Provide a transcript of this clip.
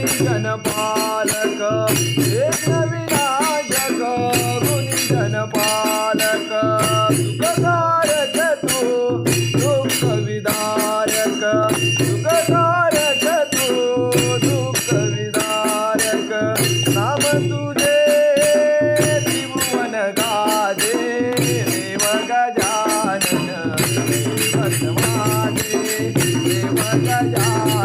गुणीजन पालक कृष्ण विनाशक गुणीजन पालक सुखकारक तो दुःख विदारक सुखकारक तो दुःख विदारक नाम तुझे त्रिभुवन गाजे देव गजानन देव गजानन